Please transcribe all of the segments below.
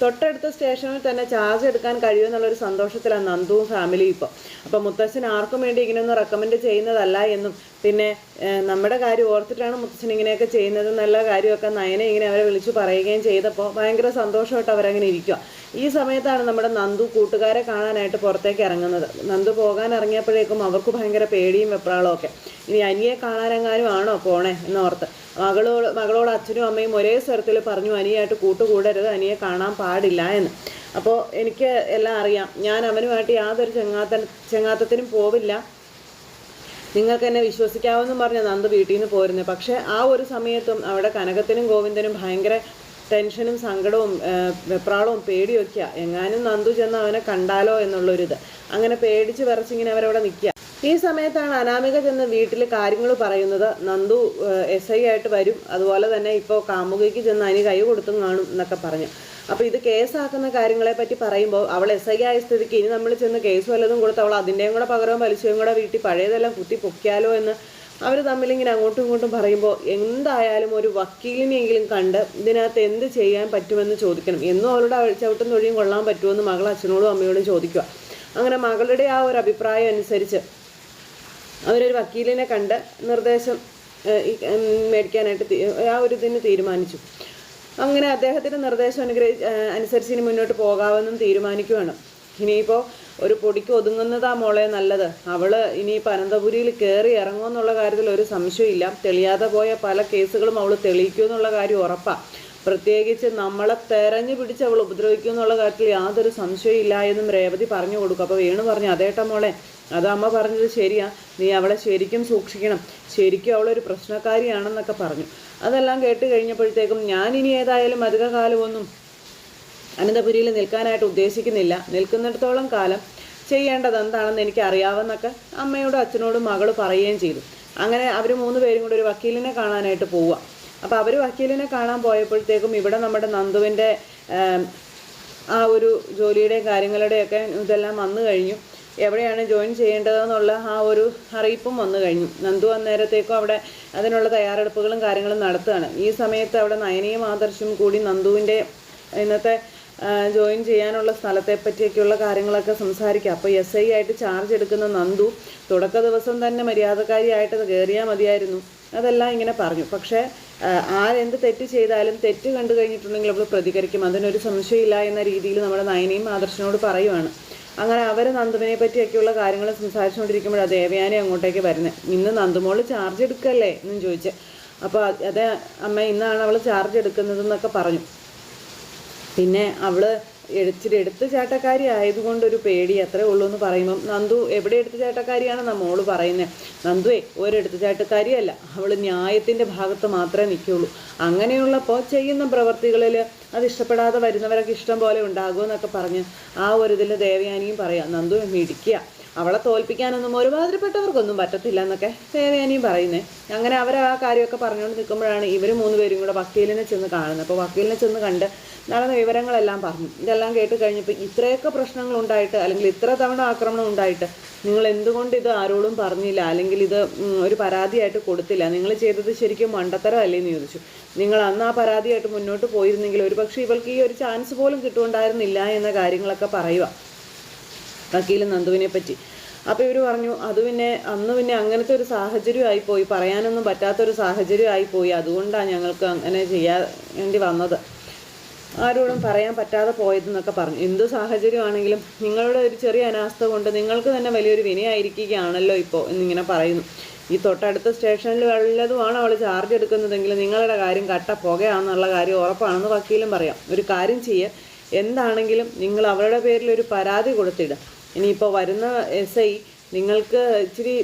തൊട്ടടുത്ത സ്റ്റേഷനിൽ തന്നെ ചാർജ് എടുക്കാൻ കഴിയുമെന്നുള്ളൊരു സന്തോഷത്തിലാണ് നന്ദുവും ഫാമിലിയും ഇപ്പോൾ അപ്പോൾ മുത്തശ്ശൻ ആർക്കും വേണ്ടി ഇങ്ങനെയൊന്നും റെക്കമെൻഡ് ചെയ്യുന്നതല്ല എന്നും പിന്നെ നമ്മുടെ കാര്യം ഓർത്തിട്ടാണ് മുത്തശ്ശൻ ഇങ്ങനെയൊക്കെ ചെയ്യുന്നത് എന്നുള്ള കാര്യമൊക്കെ നയനെ ഇങ്ങനെ അവരെ വിളിച്ചു പറയുകയും ചെയ്തപ്പോൾ ഭയങ്കര സന്തോഷമായിട്ട് അവരങ്ങനെ ഇരിക്കുക ഈ സമയത്താണ് നമ്മുടെ നന്ദു കൂട്ടുകാരെ കാണാനായിട്ട് പുറത്തേക്ക് ഇറങ്ങുന്നത്. നന്ദു പോകാൻ ഇറങ്ങിയപ്പോഴേക്കും അവർക്ക് ഭയങ്കര പേടിയും വെപ്രാളവും ഒക്കെ. ഇനി അനിയെ കാണാനെങ്ങാനും ആണോ പോണേ എന്നോർത്ത്. മകളോട് മകളോട് അച്ഛനും അമ്മയും ഒരേ സ്വരത്തിൽ പറഞ്ഞു അനിയായിട്ട് കൂട്ടുകൂടരുത് അനിയെ കാണാൻ പാടില്ല എന്ന്. അപ്പോൾ എനിക്ക് എല്ലാം അറിയാം. ഞാൻ അവനുമായിട്ട് യാതൊരു ചെങ്ങാത്ത ചെങ്ങാത്തത്തിനും പോവില്ല. നിങ്ങൾക്ക് എന്നെ വിശ്വസിക്കാമെന്നും പറഞ്ഞ നന്ദ് വീട്ടിൽ നിന്ന് പോരുന്നത് പക്ഷേ ആ ഒരു സമയത്തും അവിടെ കനകത്തിനും ഗോവിന്ദനും ഭയങ്കര ടെൻഷനും സങ്കടവും വെപ്രാളവും പേടിയൊക്കെയാണ് എങ്ങാനും നന്ദു ചെന്ന് അവനെ കണ്ടാലോ എന്നുള്ളൊരിത്. അങ്ങനെ പേടിച്ച് വിറച്ചിങ്ങനെ അവരവിടെ നിൽക്കുക ഈ സമയത്താണ് അനാമിക ചെന്ന് വീട്ടിൽ കാര്യങ്ങൾ പറയുന്നത്. നന്ദു എസ് ഐ ആയിട്ട് വരും. അതുപോലെ തന്നെ ഇപ്പോൾ കാമുകയ്ക്ക് ചെന്ന് അതിന് കൈ കൊടുത്തും കാണും എന്നൊക്കെ പറഞ്ഞു. അപ്പോൾ ഇത് കേസാക്കുന്ന കാര്യങ്ങളെ പറ്റി പറയുമ്പോൾ അവൾ എസ് ഐ ആയ സ്ഥിതിക്ക് ഇനി നമ്മൾ ചെന്ന് കേസ് വല്ലതും കൊടുത്ത് അവൾ അതിന്റെയും കൂടെ പകരവും പലിശയും കൂടെ വീട്ടിൽ പഴയതെല്ലാം കുത്തി പൊക്കിയാലോ എന്ന് അവർ തമ്മിലിങ്ങനെ അങ്ങോട്ടും ഇങ്ങോട്ടും പറയുമ്പോൾ എന്തായാലും ഒരു വക്കീലിനെയെങ്കിലും കണ്ട് ഇതിനകത്ത് എന്ത് ചെയ്യാൻ പറ്റുമെന്ന് ചോദിക്കണം. എന്നും അവൾ ചവിട്ടും തൊഴിയും കൊള്ളാൻ പറ്റുമെന്ന് മകൾ അച്ഛനോടും അമ്മയോടും ചോദിക്കുക അങ്ങനെ മകളുടെ ആ ഒരു അഭിപ്രായം അനുസരിച്ച് അവരൊരു വക്കീലിനെ കണ്ട് നിർദ്ദേശം മേടിക്കാനായിട്ട് ആ ഒരു ഇതിന് തീരുമാനിച്ചു. അങ്ങനെ അദ്ദേഹത്തിന്റെ നിർദ്ദേശം അനുഗ്രഹി അനുസരിച്ച് ഇനി മുന്നോട്ട് പോകാമെന്നും തീരുമാനിക്കുകയാണ്. ഇനിയിപ്പോൾ ഒരു പൊടിക്ക് ഒതുങ്ങുന്നതാ മോളെ നല്ലത്. അവൾ ഇനി അനന്തപുരിയിൽ കയറി ഇറങ്ങുമെന്നുള്ള കാര്യത്തിൽ ഒരു സംശയമില്ല തെളിയാതെ പോയ പല കേസുകളും അവൾ തെളിയിക്കുമെന്നുള്ള കാര്യം ഉറപ്പാണ് പ്രത്യേകിച്ച് നമ്മളെ തെരഞ്ഞു പിടിച്ച് അവൾ ഉപദ്രവിക്കും എന്നുള്ള കാര്യത്തിൽ യാതൊരു സംശയമില്ല എന്നും രേവതി പറഞ്ഞു കൊടുക്കും. അപ്പോൾ വേണു പറഞ്ഞു അതേട്ട മോളെ അത് അമ്മ പറഞ്ഞത് ശരിയാ നീ അവളെ ശരിക്കും സൂക്ഷിക്കണം. ശരിക്കും അവളൊരു പ്രശ്നക്കാരിയാണെന്നൊക്കെ പറഞ്ഞു. അതെല്ലാം കേട്ട് കഴിഞ്ഞപ്പോഴത്തേക്കും ഞാൻ ഇനി ഏതായാലും അധികകാലമൊന്നും അനന്തപുരിയിൽ നിൽക്കാനായിട്ട് ഉദ്ദേശിക്കുന്നില്ല. നിൽക്കുന്നിടത്തോളം കാലം ചെയ്യേണ്ടത് എന്താണെന്ന് എനിക്ക് അറിയാവുന്നൊക്കെ അമ്മയോടും അച്ഛനോടും മകൾ പറയുകയും ചെയ്തു. അങ്ങനെ അവർ മൂന്ന് പേരും കൂടി ഒരു വക്കീലിനെ കാണാനായിട്ട് പോവുക. അപ്പോൾ അവർ വക്കീലിനെ കാണാൻ പോയപ്പോഴത്തേക്കും ഇവിടെ നമ്മുടെ നന്ദുവിന്റെ ആ ഒരു ജോലിയുടെയും കാര്യങ്ങളുടെയൊക്കെ ഇതെല്ലാം വന്നു കഴിഞ്ഞു. എവിടെയാണ് ജോയിൻ ചെയ്യേണ്ടതെന്നുള്ള ആ ഒരു അറിയിപ്പും വന്നു കഴിഞ്ഞു. നന്ദു അന്നേരത്തേക്കും അവിടെ അതിനുള്ള തയ്യാറെടുപ്പുകളും കാര്യങ്ങളും നടത്തുകയാണ്. ഈ സമയത്ത് അവിടെ നയനയും ആദർശും കൂടി നന്ദുവിന്റെ ഇന്നത്തെ ജോയിൻ ചെയ്യാനുള്ള സ്ഥലത്തെ പറ്റിയൊക്കെയുള്ള കാര്യങ്ങളൊക്കെ സംസാരിക്കുക അപ്പോൾ എസ് ഐ ആയിട്ട് ചാർജ് എടുക്കുന്ന നന്ദു തുടക്ക ദിവസം തന്നെ മര്യാദക്കാരിയായിട്ട് കയറിയാൽ മതിയായിരുന്നു. അതെല്ലാം ഇങ്ങനെ പറഞ്ഞു. പക്ഷേ ആരെന്ത് തെറ്റ് ചെയ്താലും തെറ്റ് കണ്ടു കഴിഞ്ഞിട്ടുണ്ടെങ്കിൽ അവൾ പ്രതികരിക്കും. അതിനൊരു സംശയമില്ല എന്ന രീതിയിൽ നമ്മുടെ നയനയും ആദർശനോട് പറയുവാണ്. അങ്ങനെ അവർ നന്ദുവിനെ പറ്റിയൊക്കെയുള്ള കാര്യങ്ങൾ സംസാരിച്ചുകൊണ്ടിരിക്കുമ്പോഴാണ് ദേവയാനി അങ്ങോട്ടേക്ക് വരുന്നത് ഇന്ന് നന്ദുമോൾ ചാർജ് എടുക്കല്ലേ? എന്നും ചോദിച്ച്. അപ്പോൾ അതെ അമ്മ ഇന്നാണ് അവൾ ചാർജ് എടുക്കുന്നതെന്നൊക്കെ പറഞ്ഞു. പിന്നെ അവൾ ഇച്ചിരി എടുത്ത് ആയതുകൊണ്ട് ഒരു പേടി അത്രേ ഉള്ളൂ എന്ന് പറയുമ്പം നന്ദു എവിടെ എടുത്ത് ചേട്ടക്കാരിയാണെന്ന മോൾ പറയുന്നത് നന്ദുവേ ഒരെടുത്ത് ചേട്ടക്കാരിയല്ല. അവൾ ന്യായത്തിന്റെ ഭാഗത്ത് മാത്രമേ നിൽക്കുള്ളൂ. അങ്ങനെയുള്ളപ്പോൾ ചെയ്യുന്ന പ്രവർത്തികളിൽ അത് ഇഷ്ടപ്പെടാതെ വരുന്നവരൊക്കെ ഇഷ്ടം പോലെ ഉണ്ടാകുമെന്നൊക്കെ പറഞ്ഞ് ആ ഒരു ഇതിൽ ദേവയാനിയും പറയാം. നന്ദു മിടിക്കുക അവളെ തോൽപ്പിക്കാനൊന്നും ഒരുമാതിരിപ്പെട്ടവർക്കൊന്നും പറ്റത്തില്ല എന്നൊക്കെ ദേവയാനിയും പറയുന്നേ. അങ്ങനെ അവർ ആ കാര്യമൊക്കെ പറഞ്ഞുകൊണ്ട് നിൽക്കുമ്പോഴാണ് ഇവർ മൂന്ന് പേരും കൂടെ വക്കീലിനെ ചെന്ന് കാണുന്നത്. അപ്പോൾ വക്കീലിനെ ചെന്ന് കണ്ട് നടന്ന വിവരങ്ങളെല്ലാം പറഞ്ഞു. ഇതെല്ലാം കേട്ട് കഴിഞ്ഞപ്പോൾ ഇത്രയൊക്കെ പ്രശ്നങ്ങൾ ഉണ്ടായിട്ട് അല്ലെങ്കിൽ ഇത്ര തവണ ആക്രമണം ഉണ്ടായിട്ട് നിങ്ങൾ എന്തുകൊണ്ട് ഇത് ആരോടും പറഞ്ഞില്ല? അല്ലെങ്കിൽ ഇത് ഒരു പരാതിയായിട്ട് കൊടുത്തില്ല? നിങ്ങൾ ചെയ്തത് ശരിക്കും മണ്ടത്തരം അല്ലേ എന്ന് ചോദിച്ചു. നിങ്ങൾ അന്ന് ആ പരാതിയായിട്ട് മുന്നോട്ട് പോയിരുന്നെങ്കിൽ ഒരുപക്ഷെ ഇവൾക്ക് ഈ ഒരു ചാൻസ് പോലും കിട്ടുണ്ടായിരുന്നില്ല എന്ന കാര്യങ്ങളൊക്കെ പറയുക. വക്കീൽ നന്ദുവിനെ പറ്റി അപ്പോൾ ഇവർ പറഞ്ഞു അത് പിന്നെ അന്ന് പിന്നെ അങ്ങനത്തെ ഒരു സാഹചര്യമായി പോയി. പറയാനൊന്നും പറ്റാത്തൊരു സാഹചര്യമായി പോയി. അതുകൊണ്ടാണ് ഞങ്ങൾക്ക് അങ്ങനെ ചെയ്യാൻ വേണ്ടി വന്നത്. ആരോടും പറയാൻ പറ്റാതെ പോയതെന്നൊക്കെ പറഞ്ഞു. എന്ത് സാഹചര്യമാണെങ്കിലും നിങ്ങളുടെ ഒരു ചെറിയ അനാസ്ഥ കൊണ്ട് നിങ്ങൾക്ക് തന്നെ വലിയൊരു വിനയായിരിക്കുകയാണല്ലോ ഇപ്പോൾ എന്നിങ്ങനെ പറയുന്നു. ഈ തൊട്ടടുത്ത സ്റ്റേഷനിൽ വല്ലതുമാണ് അവൾ ചാർജ് എടുക്കുന്നതെങ്കിൽ നിങ്ങളുടെ കാര്യം കട്ട പുകയാണെന്നുള്ള കാര്യം ഉറപ്പാണെന്ന് വക്കീലും പറയാം. ഒരു കാര്യം ചെയ്യുക എന്താണെങ്കിലും നിങ്ങൾ അവരുടെ പേരിൽ ഒരു പരാതി കൊടുത്തിടുക ഇനിയിപ്പോൾ വരുന്ന എസ് ഐ നിങ്ങൾക്ക് ഇച്ചിരി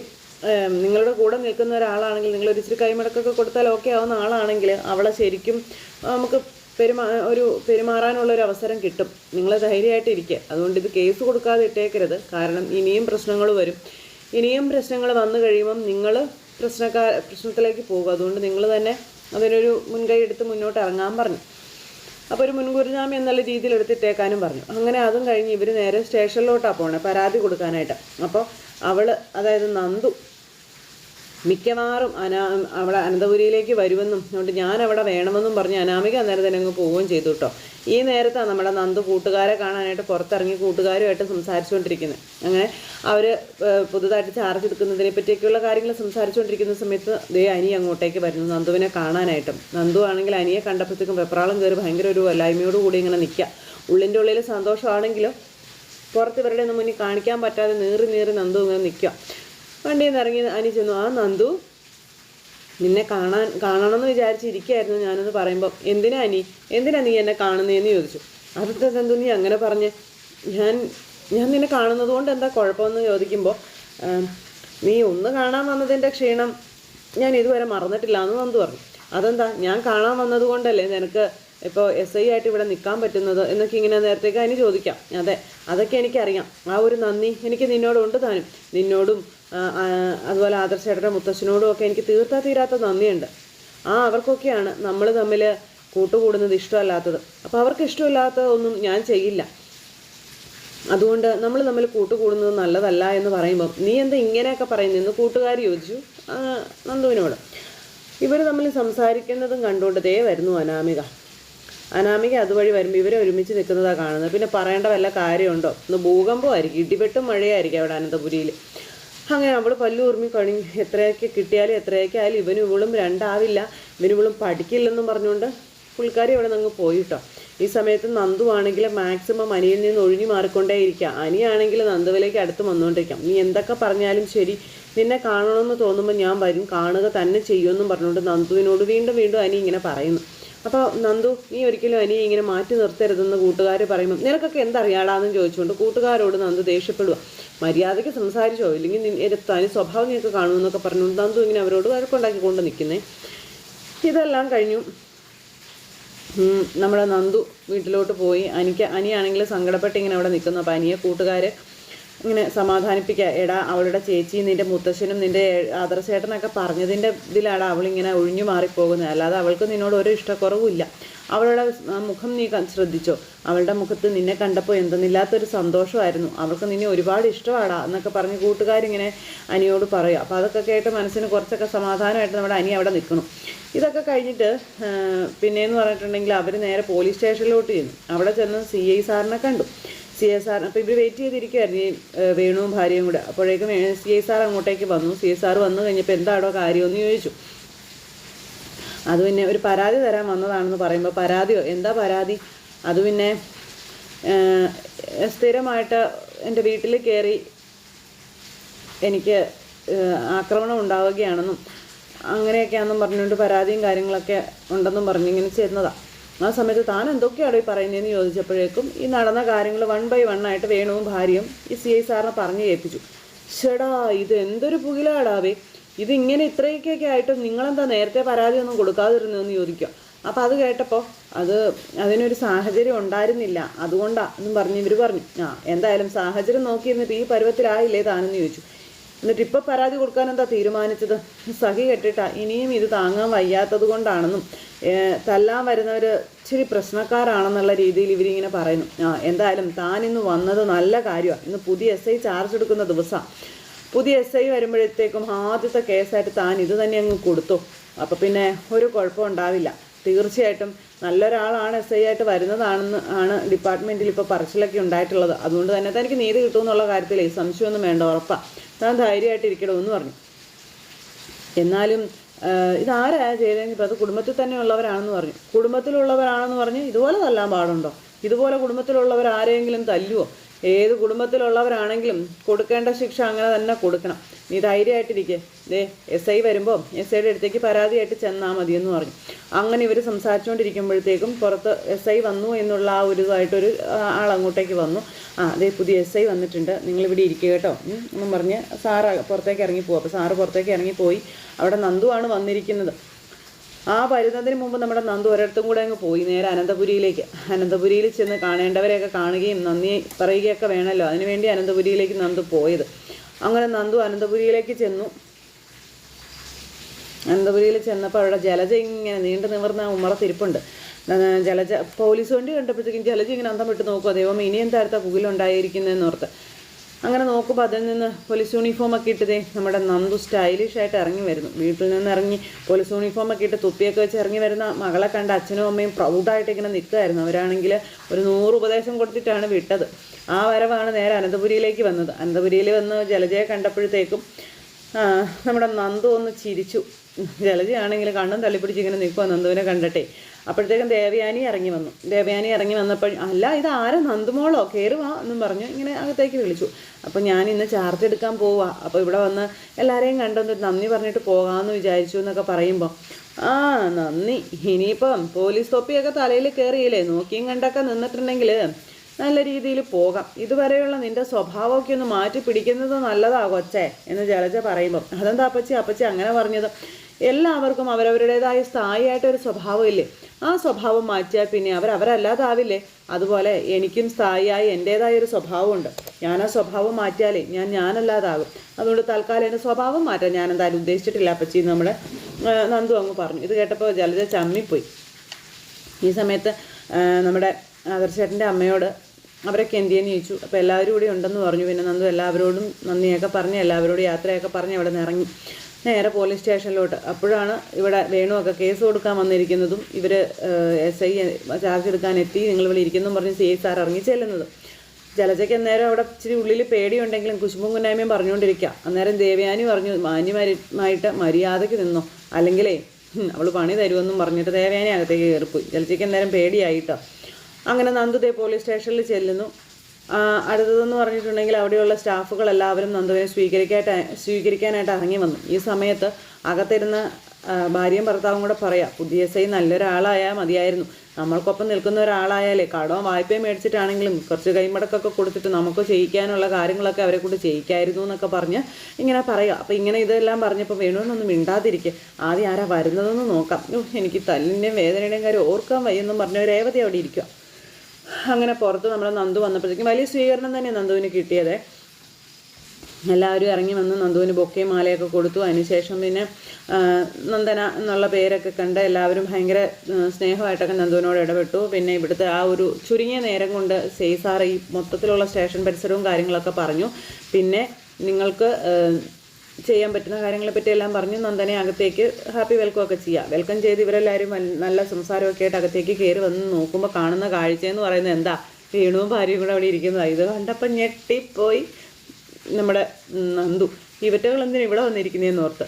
നിങ്ങളുടെ കൂടെ നിൽക്കുന്ന ഒരാളാണെങ്കിൽ നിങ്ങൾ ഒരു ഇച്ചിരി കൈമടക്കൊക്കെ കൊടുത്താൽ ഓക്കെ ആവുന്ന ആളാണെങ്കിൽ അവളെ ശരിക്കും നമുക്ക് പെരുമാ ഒരു പെരുമാറാനുള്ള ഒരു അവസരം കിട്ടും. നിങ്ങൾ ധൈര്യമായിട്ടിരിക്കുക അതുകൊണ്ട് ഇത് കേസ് കൊടുക്കാതെ ഇട്ടേക്കരുത്. കാരണം ഇനിയും പ്രശ്നങ്ങൾ വരും. ഇനിയും പ്രശ്നങ്ങൾ വന്നു കഴിയുമ്പം നിങ്ങൾ പ്രശ്നക്കാർ പ്രശ്നത്തിലേക്ക് പോകും. അതുകൊണ്ട് നിങ്ങൾ തന്നെ അതിനൊരു മുൻകൈ എടുത്ത് മുന്നോട്ട് ഇറങ്ങാൻ പറഞ്ഞു. അപ്പോൾ ഒരു മുൻകൂർ ജാമ്യം എന്നുള്ള രീതിയിൽ എടുത്തിട്ടേക്കാനും പറഞ്ഞു. അങ്ങനെ അതും കഴിഞ്ഞ് ഇവർ നേരെ സ്റ്റേഷനിലോട്ടാണ് പോണേ പരാതി കൊടുക്കാനായിട്ട്. അപ്പോൾ അവൾ അതായത് നന്ദു മിക്കവാറും അനാ അവിടെ അനന്തപുരിയിലേക്ക് വരുമെന്നും അതുകൊണ്ട് ഞാൻ അവിടെ വേണമെന്നും പറഞ്ഞ് അനാമിക അന്നേരം തന്നെ അങ്ങ് പോവുകയും ചെയ്തു കേട്ടോ. ഈ നേരത്താണ് നമ്മുടെ നന്ദു കൂട്ടുകാരെ കാണാനായിട്ട് പുറത്തിറങ്ങി കൂട്ടുകാരുമായിട്ട് സംസാരിച്ചുകൊണ്ടിരിക്കുന്നത് അങ്ങനെ അവർ പുതുതായിട്ട് ചാർജ് എടുക്കുന്നതിനെ പറ്റിയൊക്കെയുള്ള കാര്യങ്ങൾ സംസാരിച്ചുകൊണ്ടിരിക്കുന്ന സമയത്ത് ദേ അനി അങ്ങോട്ടേക്ക് വരുന്നു നന്ദുവിനെ കാണാനായിട്ടും. നന്ദു ആണെങ്കിൽ അനിയെ കണ്ടപ്പോഴത്തേക്കും വെപ്രാളം കയറി ഭയങ്കര ഒരു വല്ലായ്മയോട് കൂടി ഇങ്ങനെ നിൽക്കുക ഉള്ളിന്റെ ഉള്ളിൽ സന്തോഷമാണെങ്കിലും പുറത്ത് ഇവരുടെ ഒന്നും മുന്നിൽ കാണിക്കാൻ പറ്റാതെ നീറി നീറി നന്ദു ഇങ്ങനെ നിൽക്കുക വണ്ടിയിൽ നിന്ന് ഇറങ്ങി അനി ചെന്നു ആ നന്ദു നിന്നെ കാണാൻ കാണണമെന്ന് വിചാരിച്ചിരിക്കുകയായിരുന്നു ഞാനെന്ന് പറയുമ്പോൾ എന്തിനാ അനി? എന്തിനാ നീ എന്നെ കാണുന്നതെന്ന് ചോദിച്ചു. അതൊക്കെ നന്ദു നീ അങ്ങനെ പറഞ്ഞ് ഞാൻ ഞാൻ നിന്നെ കാണുന്നത് കൊണ്ട് എന്താ കുഴപ്പമെന്ന് ചോദിക്കുമ്പോൾ നീ ഒന്ന് കാണാൻ വന്നതിന്റെ ക്ഷീണം ഞാൻ ഇതുവരെ മറന്നിട്ടില്ല എന്ന് നന്ദു പറഞ്ഞു. അതെന്താ? ഞാൻ കാണാൻ വന്നതുകൊണ്ടല്ലേ നിനക്ക് ഇപ്പോൾ എസ് ഐ ആയിട്ട് ഇവിടെ നിൽക്കാൻ പറ്റുന്നത് എന്നൊക്കെ ഇങ്ങനെ നേരത്തേക്ക് അതിന് ചോദിക്കാം. അതെ അതൊക്കെ എനിക്കറിയാം. ആ ഒരു നന്ദി എനിക്ക് നിന്നോടുണ്ട് താനും. നിന്നോടും അതുപോലെ ആദർശേട്ടന്റെ മുത്തശ്ശനോടും ഒക്കെ എനിക്ക് തീർത്താ തീരാത്ത നന്ദിയുണ്ട്. ആ അവർക്കൊക്കെയാണ് നമ്മൾ തമ്മിൽ കൂട്ടുകൂടുന്നത് ഇഷ്ടമല്ലാത്തത്. അപ്പോൾ അവർക്ക് ഇഷ്ടമില്ലാത്ത ഒന്നും ഞാൻ ചെയ്യില്ല. അതുകൊണ്ട് നമ്മൾ തമ്മിൽ കൂട്ടുകൂടുന്നത് നല്ലതല്ല എന്ന് പറയുമ്പം നീ എന്താ ഇങ്ങനെയൊക്കെ പറയുന്നതെന്ന് കൂട്ടുകാർ ചോദിച്ചു നന്ദുവിനോട്. ഇവർ തമ്മിൽ സംസാരിക്കുന്നതും കണ്ടുകൊണ്ട് ദേ വരുന്നു അനാമിക. അനാമിക അതുവഴി വരുമ്പോൾ ഇവരെ ഒരുമിച്ച് നിൽക്കുന്നതാണ് കാണുന്നത്. പിന്നെ പറയേണ്ട വല്ല കാര്യമുണ്ടോ? ഇന്ന് ഭൂകമ്പമായിരിക്കും. ഇടിപെട്ടും മഴയായിരിക്കും അവിടെ അനന്തപുരിയിൽ അങ്ങനെ അവൾ പല്ലൂർമി കഴിഞ്ഞ് എത്രയൊക്കെ കിട്ടിയാലും എത്രയൊക്കെ ആയാലും ഇവനും ഇവളും രണ്ടാവില്ല. ഇവനും ഇവളും പഠിക്കില്ലെന്നും പറഞ്ഞുകൊണ്ട് പുള്ളിക്കാരി അവിടെ നിന്ന് പോയി കേട്ടോ ഈ സമയത്ത് നന്ദു ആണെങ്കിൽ മാക്സിമം അനിയിൽ നിന്ന് ഒഴിഞ്ഞു മാറിക്കൊണ്ടേയിരിക്കുക അനിയാണെങ്കിൽ നന്ദുവിലേക്ക് അടുത്ത് വന്നുകൊണ്ടിരിക്കാം നീ എന്തൊക്കെ പറഞ്ഞാലും ശരി. നിന്നെ കാണണമെന്ന് തോന്നുമ്പോൾ ഞാൻ വരും. കാണുക തന്നെ ചെയ്യുമെന്നും പറഞ്ഞുകൊണ്ട് നന്ദുവിനോട് വീണ്ടും വീണ്ടും അനി ഇങ്ങനെ പറയുന്നു. അപ്പോൾ നന്ദു നീ ഒരിക്കലും അനിയെ ഇങ്ങനെ മാറ്റി നിർത്തരുതെന്ന് കൂട്ടുകാർ പറയുമ്പോൾ നിനക്കൊക്കെ എന്തറിയാടാന്ന് ചോദിച്ചുകൊണ്ട് കൂട്ടുകാരോട് നന്ദു ദേഷ്യപ്പെടുക മര്യാദയ്ക്ക് സംസാരിച്ചോ ഇല്ലെങ്കിൽ നിന്റെ തനി സ്വഭാവം നീക്ക് കാണുമെന്നൊക്കെ പറഞ്ഞുകൊണ്ട് നന്ദു ഇങ്ങനെ അവരോട് വഴക്കുണ്ടാക്കിക്കൊണ്ട് നിൽക്കുന്നേ. ഇതെല്ലാം കഴിഞ്ഞു. നമ്മുടെ നന്ദു വീട്ടിലോട്ട് പോയി. അനിക്ക് അനിയാണെങ്കിൽ സങ്കടപ്പെട്ട് ഇങ്ങനെ അവിടെ നിൽക്കുന്നു. അപ്പോൾ അനിയെ കൂട്ടുകാർ ഇങ്ങനെ സമാധാനിപ്പിക്കുക എടാ അവളുടെ ചേച്ചിയും നിന്റെ മുത്തശ്ശനും നിന്റെ ആദർശേട്ടനൊക്കെ പറഞ്ഞതിന്റെ ഇതിലാണ് അവളിങ്ങനെ ഒഴിഞ്ഞു മാറിപ്പോകുന്നത്. അല്ലാതെ അവൾക്ക് നിന്നോട് ഒരു ഇഷ്ടക്കുറവുമില്ല. അവളുടെ മുഖം നീ ശ്രദ്ധിച്ചോ? അവളുടെ മുഖത്ത് നിന്നെ കണ്ടപ്പോൾ എന്തെന്നില്ലാത്തൊരു സന്തോഷമായിരുന്നു. അവൾക്ക് നിന്നെ ഒരുപാട് ഇഷ്ടമാടാ എന്നൊക്കെ പറഞ്ഞ് കൂട്ടുകാരിങ്ങനെ അനിയോട് പറയുക അപ്പോൾ അതൊക്കെ കേട്ട് മനസ്സിന് കുറച്ചൊക്കെ സമാധാനമായിട്ട് നമ്മുടെ അനി അവിടെ നിൽക്കണം. ഇതൊക്കെ കഴിഞ്ഞിട്ട് പിന്നെയെന്ന് പറഞ്ഞിട്ടുണ്ടെങ്കിൽ അവർ നേരെ പോലീസ് സ്റ്റേഷനിലോട്ട് ചെന്നു. അവിടെ ചെന്ന് സി ഐ സാറിനെ കണ്ടു. സി എസ് ആർ അപ്പോൾ ഇവർ വെയിറ്റ് ചെയ്തിരിക്കുമായിരുന്നു ഈ വേണുവും ഭാര്യയും കൂടെ. അപ്പോഴേക്കും സി എസ് ആർ അങ്ങോട്ടേക്ക് വന്നു. സി എസ് ആർ വന്നു കഴിഞ്ഞപ്പോൾ എന്താണോ കാര്യമെന്ന് ചോദിച്ചു. അത് പിന്നെ ഒരു പരാതി തരാൻ വന്നതാണെന്ന് പറയുമ്പോൾ പരാതിയോ? എന്താ പരാതി? അത് പിന്നെ സ്ഥിരമായിട്ട് എന്റെ വീട്ടിൽ കയറി എനിക്ക് ആക്രമണം ഉണ്ടാവുകയാണെന്നും അങ്ങനെയൊക്കെയാണെന്നും പറഞ്ഞുകൊണ്ട് പരാതിയും കാര്യങ്ങളൊക്കെ ഉണ്ടെന്നും പറഞ്ഞിങ്ങനെ ചെന്നതാണ് ആ സമയത്ത് താൻ എന്തൊക്കെയാണോ ഈ പറയുന്നതെന്ന് ചോദിച്ചപ്പോഴേക്കും ഈ നടന്ന കാര്യങ്ങൾ വൺ ബൈ വൺ ആയിട്ട് വേണുവും ഭാര്യയും ഈ സി ഐ സാറിനെ പറഞ്ഞു കേൾപ്പിച്ചു ചേടാ ഇത് എന്തൊരു പുകിലാടാവേ. ഇത് ഇങ്ങനെ ഇത്രയൊക്കെ ആയിട്ടും നിങ്ങളെന്താ നേരത്തെ പരാതി ഒന്നും കൊടുക്കാതിരുന്നതെന്ന് ചോദിക്കുക. അപ്പം അത് കേട്ടപ്പോൾ അത് അതിനൊരു സാഹചര്യം ഉണ്ടായിരുന്നില്ല. അതുകൊണ്ടാ എന്നും പറഞ്ഞ് ഇവർ പറഞ്ഞു. ആ എന്തായാലും സാഹചര്യം നോക്കിയിരുന്നിട്ട് ഈ പരുവത്തിലായില്ലേ താനെന്ന് ചോദിച്ചു. എന്നിട്ട് ഇപ്പോൾ പരാതി കൊടുക്കാൻ എന്താ തീരുമാനിച്ചത്? സഹി കെട്ടിട്ടാ ഇനിയും ഇത് താങ്ങാൻ വയ്യാത്തത് കൊണ്ടാണെന്നും തല്ലാൻ വരുന്നവർ ഇച്ചിരി പ്രശ്നക്കാരാണെന്നുള്ള രീതിയിൽ ഇവരിങ്ങനെ പറയുന്നു. ആ എന്തായാലും താൻ ഇന്ന് വന്നത് നല്ല കാര്യമാണ് ഇന്ന് പുതിയ എസ് ഐ ചാർജ് എടുക്കുന്ന ദിവസമാണ് പുതിയ എസ് ഐ വരുമ്പോഴത്തേക്കും ആദ്യത്തെ കേസായിട്ട് താൻ ഇത് തന്നെ അങ്ങ് കൊടുത്തു. അപ്പോൾ പിന്നെ ഒരു കുഴപ്പമുണ്ടാവില്ല തീർച്ചയായിട്ടും നല്ലൊരാളാണ് എസ് ഐ ആയിട്ട് വരുന്നതാണെന്ന് ആണ് ഡിപ്പാർട്ട്മെന്റിൽ ഇപ്പോൾ പറച്ചിലൊക്കെ ഉണ്ടായിട്ടുള്ളത്. അതുകൊണ്ട് തന്നെ തനിക്ക് നീതി കിട്ടുമെന്നുള്ള കാര്യത്തിൽ സംശയമൊന്നും വേണ്ട ഉറപ്പാണ് താൻ ധൈര്യമായിട്ട് ഇരിക്കണമെന്ന് പറഞ്ഞു. എന്നാലും ഇതാരാ ചെയ്തതെങ്കിൽ അത് കുടുംബത്തിൽ തന്നെ ഉള്ളവരാണെന്ന് പറഞ്ഞു. കുടുംബത്തിലുള്ളവരാണെന്ന് പറഞ്ഞ് ഇതുപോലെ തല്ലാൻ പാടുണ്ടോ? ഇതുപോലെ കുടുംബത്തിലുള്ളവർ ആരെങ്കിലും തല്ലുവോ? ഏത് കുടുംബത്തിലുള്ളവരാണെങ്കിലും കൊടുക്കേണ്ട ശിക്ഷ അങ്ങനെ തന്നെ കൊടുക്കണം. നീ ധൈര്യമായിട്ടിരിക്കെ. ദേ എസ് ഐ വരുമ്പോൾ എസ് ഐയുടെ അടുത്തേക്ക് പരാതിയായിട്ട് ചെന്നാൽ മതിയെന്ന് പറഞ്ഞു. അങ്ങനെ ഇവർ സംസാരിച്ചുകൊണ്ടിരിക്കുമ്പോഴത്തേക്കും പുറത്ത് എസ് ഐ വന്നു എന്നുള്ള ആ ഒരു ഇതായിട്ടൊരു ആൾ അങ്ങോട്ടേക്ക് വന്നു. ആ അതേ പുതിയ എസ് ഐ വന്നിട്ടുണ്ട്. നിങ്ങളിവിടെ ഇരിക്കുക കേട്ടോ. എന്നും പറഞ്ഞ് സാറ് പുറത്തേക്ക് ഇറങ്ങിപ്പോവും അപ്പോൾ സാറ് പുറത്തേക്ക് ഇറങ്ങിപ്പോയി അവിടെ നന്ദുവാണ് വന്നിരിക്കുന്നത്. ആ വരുന്നതിന് മുമ്പ് നമ്മുടെ നന്ദു ഒരിടത്തും കൂടെ അങ്ങ് പോയി നേരെ അനന്തപുരിയിലേക്ക്. അനന്തപുരിയിൽ ചെന്ന് കാണേണ്ടവരെയൊക്കെ കാണുകയും നന്ദി പറയുകയൊക്കെ വേണമല്ലോ. അതിനുവേണ്ടി അനന്തപുരിയിലേക്ക് നന്ദു പോയത്. അങ്ങനെ നന്ദു അനന്തപുരിയിലേക്ക് ചെന്നു. അനന്തപുരിയിൽ ചെന്നപ്പോൾ അവിടെ ജലജ ഇങ്ങനെ നീണ്ടു നിവർന്ന ഉമ്മറ തിരിപ്പുണ്ട്. ജലജ പോലീസ് വണ്ടി കണ്ടപ്പോഴത്തേക്കും ജലജ ഇങ്ങനെ അന്തം വിട്ട് നോക്കുക. ദൈവം ഇനി എന്താ അടുത്ത പുകിലുണ്ടായിരിക്കുന്നതെന്ന് ഓർത്ത്. അങ്ങനെ നോക്കുമ്പോൾ അതിൽ നിന്ന് പോലീസ് യൂണിഫോമൊക്കെ ഇട്ടതേ നമ്മുടെ നന്ദു സ്റ്റൈലിഷ് ആയിട്ട് ഇറങ്ങി വരുന്നു. വീട്ടിൽ നിന്ന് ഇറങ്ങി പോലീസ് യൂണിഫോമൊക്കെ ഇട്ട് തുപ്പിയൊക്കെ വെച്ച് ഇറങ്ങി വരുന്ന മകളെ കണ്ട അച്ഛനും അമ്മയും പ്രൗഡായിട്ട് ഇങ്ങനെ നിൽക്കുമായിരുന്നു അവരാണെങ്കിൽ ഒരു നൂറ് ഉപദേശം കൊടുത്തിട്ടാണ് വിട്ടത്. ആ വരവാണ് നേരെ അനന്തപുരിയിലേക്ക് വന്നത്. അനന്തപുരിയിൽ വന്ന് ജലജയെ കണ്ടപ്പോഴത്തേക്കും നമ്മുടെ നന്ദു ഒന്ന് ചിരിച്ചു. ജലജയാണെങ്കിൽ കണ്ണും തള്ളിപ്പിടിച്ച് ഇങ്ങനെ നിൽക്കുക നന്ദുവിനെ കണ്ടട്ടെ. അപ്പോഴത്തേക്കും ദേവയാനി ഇറങ്ങി വന്നു. ദേവയാനി ഇറങ്ങി വന്നപ്പോൾ അല്ല ഇത് ആരാ? നന്ദുമോളോ? കയറുവാ എന്നും പറഞ്ഞു ഇങ്ങനെ അകത്തേക്ക് വിളിച്ചു. അപ്പോൾ ഞാൻ ഇന്ന് ചാർജ് എടുക്കാൻ പോവാ. അപ്പോൾ ഇവിടെ വന്ന് എല്ലാവരെയും കണ്ടൊന്ന് നന്ദി പറഞ്ഞിട്ട് പോകാമെന്ന് വിചാരിച്ചു എന്നൊക്കെ പറയുമ്പോൾ ആ നന്ദി. ഇനിയിപ്പം പോലീസ് തൊപ്പിയൊക്കെ തലയിൽ കയറിയില്ലേ നോക്കിയും കണ്ടൊക്കെ നിന്നിട്ടുണ്ടെങ്കിൽ നല്ല രീതിയിൽ പോകാം. ഇതുവരെയുള്ള നിന്റെ സ്വഭാവമൊക്കെ ഒന്ന് മാറ്റി പിടിക്കുന്നത് നല്ലതാ കൊച്ചേ എന്ന് ജലജ പറയുമ്പോൾ അതെന്താ അപ്പച്ചി? അപ്പച്ചി അങ്ങനെ പറഞ്ഞത്. എല്ലാവർക്കും അവരവരുടേതായ സ്ഥായിയായിട്ട് ഒരു സ്വഭാവം ഇല്ലേ ആ സ്വഭാവം മാറ്റിയാൽ പിന്നെ അവർ അവരല്ലാതാവില്ലേ? അതുപോലെ എനിക്കും സ്ഥായിയായി എന്റേതായ ഒരു സ്വഭാവമുണ്ട്. ഞാൻ ആ സ്വഭാവം മാറ്റിയാലേ ഞാൻ ഞാനല്ലാതാകും. അതുകൊണ്ട് തൽക്കാലം എന്റെ സ്വഭാവം മാറ്റാൻ ഞാൻ എന്തായാലും ഉദ്ദേശിച്ചിട്ടില്ല അപ്പച്ചി നമ്മുടെ നന്ദു അങ്ങ് പറഞ്ഞു. ഇത് കേട്ടപ്പോൾ ജലജ ചമ്മിപ്പോയി. ഈ സമയത്ത് നമ്മുടെ ആദർശേട്ടന്റെ അമ്മയോട് അവരൊക്കെ എന്ത് ചെയ്യാൻ ചോദിച്ചു. അപ്പോൾ എല്ലാവരും കൂടി ഉണ്ടെന്ന് പറഞ്ഞു. പിന്നെ നന്ദു എല്ലാവരോടും നന്ദിയൊക്കെ പറഞ്ഞ് എല്ലാവരോടും യാത്രയൊക്കെ പറഞ്ഞ് അവിടെ നിന്ന് ഇറങ്ങി. നേരെ പോലീസ് സ്റ്റേഷനിലോട്ട്. അപ്പോഴാണ് ഇവിടെ വേണുവൊക്കെ കേസ് കൊടുക്കാൻ വന്നിരിക്കുന്നതും ഇവർ എസ് ഐ ചാർജ് എടുക്കാൻ എത്തി നിങ്ങൾ ഇവിടെ ഇരിക്കുന്നു പറഞ്ഞ് സി ഐ സാർ ഇറങ്ങി ചെല്ലുന്നതും. ജലജയ്ക്ക് അന്നേരം അവിടെ ഇച്ചിരി ഉള്ളിൽ പേടിയുണ്ടെങ്കിലും കുശുമ്പും കുന്നായ്മയും പറഞ്ഞുകൊണ്ടിരിക്കുക അന്നേരം ദേവയാനി പറഞ്ഞു മാന്യമായിട്ട് മര്യാദയ്ക്ക് നിന്നോ. അല്ലെങ്കിലേ അവൾ പണി തരുമെന്നും പറഞ്ഞിട്ട് ദേവയാനി അകത്തേക്ക് കയറിപ്പോയി. ജലജയ്ക്ക് അന്നേരം പേടിയായിട്ടോ. അങ്ങനെ നന്ദുദേ പോലീസ് സ്റ്റേഷനിൽ ചെല്ലുന്നു. അടുത്തതെന്ന് പറഞ്ഞിട്ടുണ്ടെങ്കിൽ അവിടെയുള്ള സ്റ്റാഫുകൾ എല്ലാവരും നന്ദുവിനെ സ്വീകരിക്കാൻ സ്വീകരിക്കാനായിട്ട് ഇറങ്ങി വന്നു. ഈ സമയത്ത് അകത്തിരുന്ന ഭാര്യയും ഭർത്താവും കൂടെ പറയാം പുതിയ എസ് ഐ നല്ലൊരാളായാൽ മതിയായിരുന്നു. നമ്മൾക്കൊപ്പം നിൽക്കുന്ന ഒരാളായാലേ കടവും വായ്പയും മേടിച്ചിട്ടാണെങ്കിലും കുറച്ച് കൈമടക്കൊക്കെ കൊടുത്തിട്ട് നമുക്ക് ചെയ്യിക്കാനുള്ള കാര്യങ്ങളൊക്കെ അവരെ കൊണ്ട് ചെയ്യിക്കായിരുന്നു എന്നൊക്കെ പറഞ്ഞ് ഇങ്ങനെ പറയാം. അപ്പം ഇങ്ങനെ ഇതെല്ലാം പറഞ്ഞപ്പോൾ വേണമെന്നൊന്നും മിണ്ടാതിരിക്കുക ആദ്യം ആരാ വരുന്നതെന്ന് നോക്കാം. എനിക്ക് തല്ലിന്റെയും വേദനയുടെയും കാര്യം ഓർക്കാൻ വയ്യെന്നും പറഞ്ഞ രേവതി അവിടെ ഇരിക്കുക അങ്ങനെ പുറത്ത് നമ്മുടെ നന്ദു വന്നപ്പോഴത്തേക്കും വലിയ സ്വീകരണം തന്നെ നന്ദുവിന് കിട്ടിയത്. എല്ലാവരും ഇറങ്ങി വന്ന് നന്ദുവിന് ബൊക്കയും മാലയൊക്കെ കൊടുത്തു. അതിനുശേഷം പിന്നെ നന്ദന എന്നുള്ള പേരൊക്കെ കണ്ട് എല്ലാവരും ഭയങ്കര സ്നേഹമായിട്ടൊക്കെ നന്ദുവിനോട് ഇടപെട്ടു. പിന്നെ ഇവിടുത്തെ ആ ഒരു ചുരുങ്ങിയ നേരം കൊണ്ട് സെയ്സാർ ഈ മൊത്തത്തിലുള്ള സ്റ്റേഷൻ പരിസരവും കാര്യങ്ങളൊക്കെ പറഞ്ഞു. പിന്നെ നിങ്ങൾക്ക് ചെയ്യാൻ പറ്റുന്ന കാര്യങ്ങളെ പറ്റി എല്ലാം പറഞ്ഞ് നന്ദനെ അകത്തേക്ക് ഹാപ്പി വെൽക്കം ഒക്കെ ചെയ്യാം. വെൽക്കം ചെയ്ത് ഇവരെല്ലാവരും നല്ല സംസാരമൊക്കെ ആയിട്ട് അകത്തേക്ക് കയറി വന്ന് നോക്കുമ്പോൾ കാണുന്ന കാഴ്ച എന്ന് പറയുന്നത് എന്താ? വേണുവും ഭാര്യയും കൂടെ അവിടെ ഇരിക്കുന്നതാണ് ഇത് കണ്ടപ്പോൾ ഞെട്ടിപ്പോയി നമ്മുടെ നന്ദു. ഇവറ്റകൾ എന്തിനാ ഇവിടെ വന്നിരിക്കുന്നതെന്ന് ഓർത്ത്.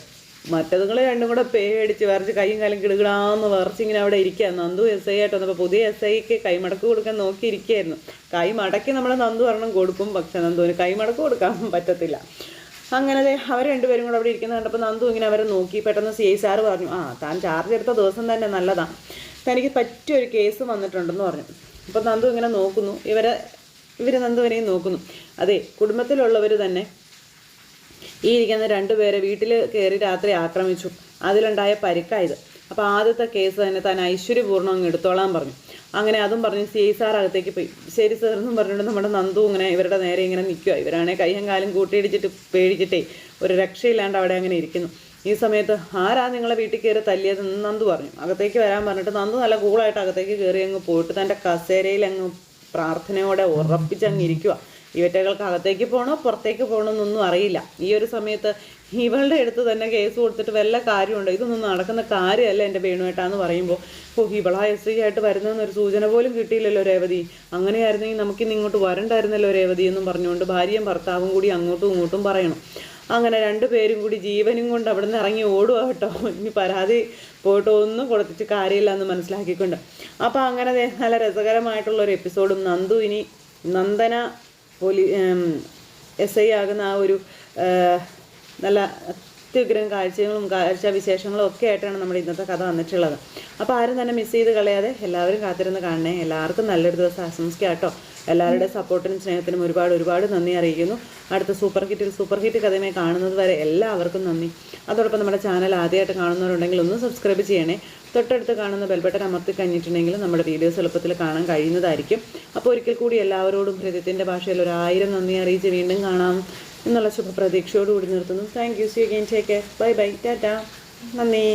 മറ്റതുങ്ങൾ രണ്ടും കൂടെ പേടിച്ച് വരച്ച് കൈയും കാലും കിടുകിടാന്ന് വരച്ച് ഇങ്ങനെ അവിടെ ഇരിക്കുക നന്ദു എസ് ഐ ആയിട്ട് വന്നപ്പോൾ പുതിയ എസ് ഐക്ക് കൈമടക്ക് കൊടുക്കാൻ നോക്കിയിരിക്കുകയായിരുന്നു കൈ മടക്കി നമ്മൾ നന്ദു ഒരെണ്ണം കൊടുക്കും. പക്ഷെ നന്ദുവിന് കൈമടക്ക് കൊടുക്കാൻ പറ്റത്തില്ല. അങ്ങനെ അവർ രണ്ടുപേരും കൂടെ അവിടെ ഇരിക്കുന്ന കണ്ടപ്പോൾ നന്ദു ഇങ്ങനെ അവരെ നോക്കി. പെട്ടെന്ന് സി ഐ സാറ് പറഞ്ഞു ആ താൻ ചാർജ് എടുത്ത ദിവസം തന്നെ നല്ലതാണ് തനിക്ക് പറ്റിയൊരു കേസ് വന്നിട്ടുണ്ടെന്ന് പറഞ്ഞു. അപ്പോൾ നന്ദു ഇങ്ങനെ നോക്കുന്നു. ഇവരെ ഇവർ നന്ദുവിനെയും നോക്കുന്നു. അതെ കുടുംബത്തിലുള്ളവർ തന്നെ ഈ ഇരിക്കുന്ന രണ്ടുപേരെ വീട്ടിൽ കയറി രാത്രി ആക്രമിച്ചു. അതിലുണ്ടായ പരിക്കായത് അപ്പോൾ ആദ്യത്തെ കേസ് തന്നെ താൻ ഐശ്വര്യപൂർണം അങ്ങ് എടുത്തോളാൻ പറഞ്ഞു. അങ്ങനെ അതും പറഞ്ഞ് സി ഐ സാർ അകത്തേക്ക് പോയി. ശരി സാർ എന്നും പറഞ്ഞിട്ട് നമ്മുടെ നന്ദു ഇങ്ങനെ ഇവരുടെ നേരെ നിൽക്കുക. ഇവരാണെങ്കിൽ കൈയും കാലും കൂട്ടിയിടിച്ചിട്ട് പേടിച്ചിട്ടേ ഒരു രക്ഷയില്ലാണ്ട് അവിടെ അങ്ങനെ ഇരിക്കുന്നു. ഈ സമയത്ത് ആരാ നിങ്ങളെ വീട്ടിൽ കയറി തല്ലിയത് നന്ദു പറഞ്ഞു. അകത്തേക്ക് വരാൻ പറഞ്ഞിട്ട് നന്ദു നല്ല കൂളായിട്ട് അകത്തേക്ക് കയറി അങ്ങ് പോയിട്ട് തന്റെ കസേരയിൽ അങ്ങ് പ്രാർത്ഥനയോടെ ഉറപ്പിച്ചങ്ങ് ഇരിക്കുക ഇവറ്റകൾക്ക് അകത്തേക്ക് പോകണോ പുറത്തേക്ക് പോകണമെന്നൊന്നും അറിയില്ല. ഈ ഒരു സമയത്ത് ഇവളുടെ അടുത്ത് തന്നെ കേസ് കൊടുത്തിട്ട് വല്ല കാര്യമുണ്ടോ? ഇതൊന്നും നടക്കുന്ന കാര്യമല്ല എന്റെ വേണുവേട്ടാന്ന് പറയുമ്പോൾ. ഓ ഇവളാ എസ് ഐ ആയിട്ട് വരുന്നതെന്നൊരു സൂചന പോലും കിട്ടിയില്ലല്ലോ രേവതി. അങ്ങനെയായിരുന്നെങ്കിൽ നമുക്കിന്ന് ഇങ്ങോട്ട് വരണ്ടായിരുന്നല്ലോ രേവതി എന്നും പറഞ്ഞുകൊണ്ട് ഭാര്യയും ഭർത്താവും കൂടി അങ്ങോട്ടും ഇങ്ങോട്ടും പറയണം. അങ്ങനെ രണ്ടു പേരും കൂടി ജീവനും കൊണ്ട് അവിടെ നിന്ന് ഇറങ്ങി ഓടുക കേട്ടോ. ഇനി പരാതി പോയിട്ട് ഒന്നും കൊടുത്തിട്ട് കാര്യമില്ല എന്ന് മനസ്സിലാക്കിക്കൊണ്ട്. അപ്പോൾ അങ്ങനെ നല്ല രസകരമായിട്ടുള്ള ഒരു എപ്പിസോഡും നന്ദു ഇനി നന്ദന പോലീ എസ് ഐ ആകുന്ന ആ ഒരു നല്ല അത്യുഗ്രം കാഴ്ചകളും കാഴ്ച വിശേഷങ്ങളും ഒക്കെ ആയിട്ടാണ് നമ്മുടെ ഇന്നത്തെ കഥ വന്നിട്ടുള്ളത്. അപ്പോൾ ആരും തന്നെ മിസ് ചെയ്ത് കളയാതെ എല്ലാവരും കാത്തിരുന്ന് കാണണേ. എല്ലാവർക്കും നല്ലൊരു ദിവസം ആശംസിക്കാം കേട്ടോ. എല്ലാവരുടെ സപ്പോർട്ടിനും സ്നേഹത്തിനും ഒരുപാട് ഒരുപാട് നന്ദി അറിയിക്കുന്നു. അടുത്ത സൂപ്പർ ഹിറ്റിൽ സൂപ്പർ ഹിറ്റ് കഥയുമായി കാണുന്നത് വരെ എല്ലാവർക്കും നന്ദി. അതോടൊപ്പം നമ്മുടെ ചാനൽ ആദ്യമായിട്ട് കാണുന്നവരുണ്ടെങ്കിൽ ഒന്ന് സബ്സ്ക്രൈബ് ചെയ്യണേ. തൊട്ടടുത്ത് കാണുന്ന ബെൽബട്ടൺ അമർത്തി കഴിഞ്ഞിട്ടുണ്ടെങ്കിൽ നമ്മുടെ വീഡിയോസ് എളുപ്പത്തിൽ കാണാൻ കഴിയുന്നതായിരിക്കും. അപ്പോൾ ഒരിക്കൽ കൂടി എല്ലാവരോടും ഹൃദയത്തിന്റെ ഭാഷയിൽ ഒരായിരം നന്ദി അറിയിച്ച് വീണ്ടും കാണാം. എന്നുള്ള ശുഭപ്രതീക്ഷയോടുകൂടി നിർത്തുന്നു. Thank you see again take care bye bye tata നന്ദി